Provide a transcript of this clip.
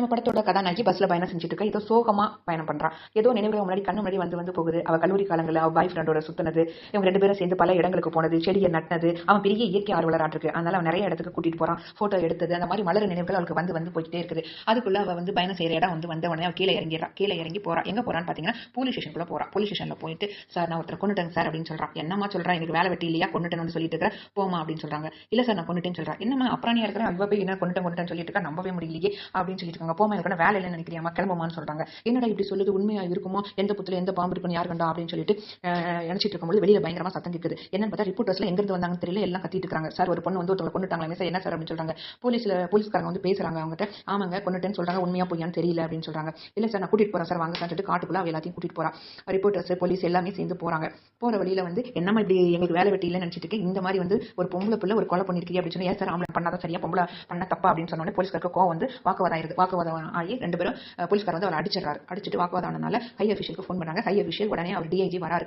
நம்ம படத்தோட கதாநாயகி பஸ்ல பயணம் செஞ்சுட்டு இருக்கா? ஏதோ சோகமா பயணம் பண்றான் ஏதோ நினைவுகள் முன்னாடி கண்ணு முன்னாடி வந்து வந்து போகுது. அவ கல்லூரி காலங்களில் அவ பாய் ஃப்ரெண்டோட சுத்தினது. இவங்க ரெண்டு பேரும் சேர்ந்து பல இடங்களுக்கு போனது. செடியை நட்டினது. அவன் பெரிய இயற்கை ஆர்வலராட்டு இருக்கு. அதனால அவன் நிறைய இடத்துக்கு கூட்டிட்டு போறான். போட்டோ எடுத்தது. அந்த மாதிரி மலர் நினைவுகள் அவளுக்கு வந்து வந்து போயிட்டே இருக்குது. அதுக்குள்ள அவ வந்து பயணம் செய்யற இடம் வந்து வந்த உடனே அவ கீழே இறங்கிடுறா. கீழே இறங்கி போறா. எங்க போறான்னு பாத்தீங்கன்னா போலீஸ் ஸ்டேஷனுக்குள்ள போறா. போலீஸ் ஸ்டேஷன்ல போயிட்டு சார் நான் ஒருத்தர் கொண்டுட்டேன் சார் அப்படின்னு சொல்றான் என்னமா சொல்றான் எனக்கு வேலை வெட்டி இல்லையா? கொண்டுட்டேன்னு சொல்லிட்டு இருக்கிற? போமா அப்படின்னு சொல்றாங்க. இல்ல சார் நான் கொண்டுட்டேன்னு சொல்றேன் என்னமா அப்புறம் இருக்கிறேன். அவ்வளவு போய் என்ன கொண்டுட்டேன் கொண்டுட்டேன்னு சொல்லிட்டு இருக்கா? நம்பவே முடியலையே அப்படின்னு சொல்லிட்டு சொல்றாங்க. போமா எனக்கு வேலை இல்லைன்னு நினைக்கிறியாமா கிளம்புமான்னு சொல்றாங்க. என்னடா இப்படி சொல்லுது? உண்மையா இருக்குமோ? எந்த புத்துல எந்த பாம்பு இருக்குன்னு யார் கண்டா? அப்படின்னு சொல்லிட்டு நினைச்சிட்டு இருக்கும்போது வெளியில பயங்கரமா சத்தம் கேக்குது. என்னன்னு பார்த்தா ரிப்போர்ட்டர்ஸ்ல எங்க இருந்து வந்தாங்கன்னு தெரியல. எல்லாம் கத்திட்டு இருக்காங்க. சார் ஒரு பொண்ணு வந்து ஒருத்தவங்க கொண்டுட்டாங்களே சார் என்ன சார்? அப்படின்னு சொல்றாங்க. போலீஸ்ல போலீஸ்காரங்க வந்து பேசுறாங்க அவங்ககிட்ட. ஆமாங்க கொண்டுட்டேன்னு சொல்றாங்க. உண்மையா பொய்யான்னு தெரியல. அப்படின்னு சொல்றாங்க. இல்ல சார் நான் கூட்டிட்டு போறேன் சார். வாங்க சொல்லிட்டு காட்டுக்குள்ள அவ எல்லாத்தையும் கூட்டிட்டு போறான் ரிப்போர்ட்டர்ஸ் போலீஸ் எல்லாமே சேர்ந்து போறாங்க. போற வழியில வந்து என்னமா இப்படி எங்களுக்கு வேலை வெட்டி இல்லைன்னு நினைச்சிட்டு இருக்கேன் இந்த மாதிரி வந்து ஒரு பொம்பளை பிள்ளை ஒரு கொலை பண்ணிருக்கீங்க அப்படின்னு சொல்லி ஏன் சார் ஆம்பளை பண்ணாதான் சரியா? பொம்பளை பண்ண தப்பா? அப்படின்னு சொன்னோடனே போலீஸ்காருக்கு கோவம் வந்து வாக்குவாதம் ஆயிருது. வாக்குவாதம் ஆகி ரெண்டு பேரும் போலீஸ்கார் வந்து அவரை அடிச்சிடறாரு. அடிச்சிட்டு வாக்குவாதம் ஆனனால ஹை அஃபிஷியலுக்கு ஃபோன் பண்ணுறாங்க ஹை அஃபிஷியல் உடனே அவர் டிஐஜி வராரு.